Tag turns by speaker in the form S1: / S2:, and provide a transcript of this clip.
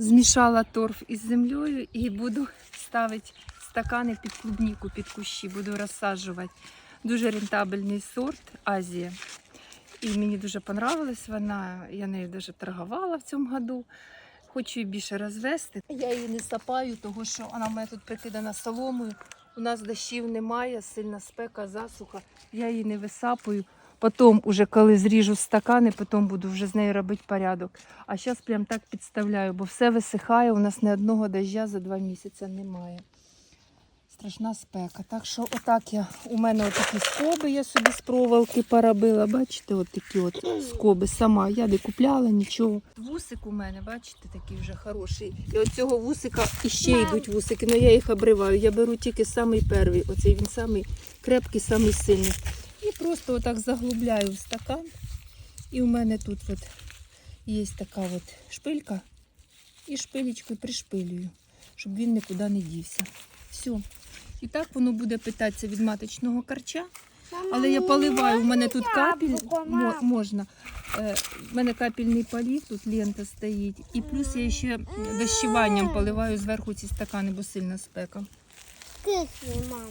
S1: Змішала торф із землею і буду ставити стакани під клубніку, під кущі, буду розсаджувати. Дуже рентабельний сорт Азія. І мені дуже понравилась вона. Я нею дуже торгувала в цьому году. Хочу її більше розвести. Я її не сапаю, тому що вона в мене тут прикидана соломою. У нас дощів немає, сильна спека, засуха. Я її не висапую. Потім, уже коли зріжу стакани, потім буду вже з нею робити порядок. А зараз прям так підставляю, бо все висихає. У нас ні одного дождя за два місяці немає. Страшна спека. Так що отак я. У мене отакі скоби я собі з проволоки поробила. Бачите, от такі от скоби сама. Я не купляла нічого. Вусик у мене, бачите, такий вже хороший. І от цього вусика іще йдуть вусики, але я їх обриваю. Я беру тільки самий перший. Оцей він самий крепкий, самий сильний. І просто отак заглубляю в стакан. І у мене тут от є така от шпилька. І шпилечкою пришпилюю, щоб він нікуди не дівся. Все. І так воно буде питатися від маточного карча. Але я поливаю, у мене тут капель мо- можна. Е, У мене капельний полив, тут лента стоїть. І плюс я ще дощуванням поливаю зверху ці стакани, бо сильна спека.
S2: Кислий, мам.